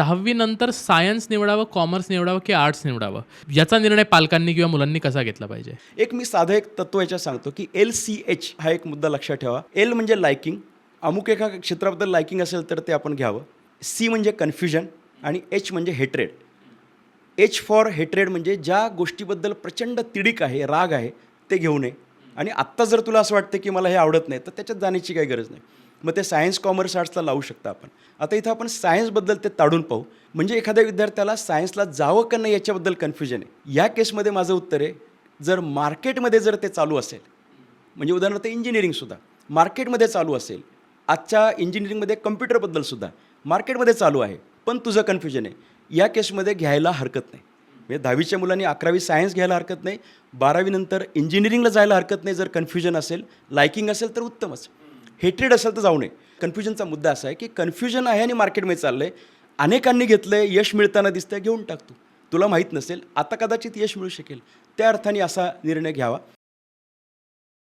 दहावीनंतर सायन्स निवडावं कॉमर्स निवडावं की आर्ट्स निवडावं? याचा निर्णय पालकांनी किंवा मुलांनी कसा घेतला पाहिजे? एक मी साधं एक तत्व याच्यात सांगतो की एल सी एच हा एक मुद्दा लक्षात ठेवा. एल म्हणजे लायकिंग. अमुक एका क्षेत्राबद्दल लायकिंग असेल तर ते आपण घ्यावं. सी म्हणजे कन्फ्युजन आणि एच म्हणजे हेट्रेड. एच फॉर हेट्रेड म्हणजे ज्या गोष्टीबद्दल प्रचंड तिडीक आहे राग आहे ते घेऊ नये. आणि आत्ता जर तुला असं वाटतं की मला हे आवडत नाही तर त्याच्यात जाण्याची काही गरज नाही. मग ते सायन्स कॉमर्स आर्ट्सला लावू शकता आपण. आता इथं आपण सायन्सबद्दल ते ताडून पाहू. म्हणजे एखाद्या विद्यार्थ्याला सायन्सला जावं का नाही याच्याबद्दल कन्फ्युजन आहे. या केसमध्ये माझं उत्तर आहे जर मार्केटमध्ये जर ते चालू असेल म्हणजे उदाहरणार्थ इंजिनिअरिंगसुद्धा मार्केटमध्ये चालू असेल आजच्या इंजिनिअरिंगमध्ये कम्प्युटरबद्दलसुद्धा मार्केटमध्ये चालू आहे पण तुझं कन्फ्युजन आहे. या केसमध्ये घ्यायला हरकत नाही. म्हणजे दहावीच्या मुलांनी अकरावी सायन्स घ्यायला हरकत नाही बारावीनंतर इंजिनिअरिंगला जायला हरकत नाही जर कन्फ्युजन असेल लायकिंग असेल तर उत्तमच. हेट्रेड असेल तर जाऊ नये. कन्फ्युजनचा मुद्दा असा आहे की कन्फ्युजन आहे आणि मार्केटमध्ये चाललं आहे अनेकांनी घेतलं आहे यश मिळताना दिसतं घेऊन टाकतो तुला माहीत नसेल आता कदाचित यश मिळू शकेल. त्या अर्थाने असा निर्णय घ्यावा.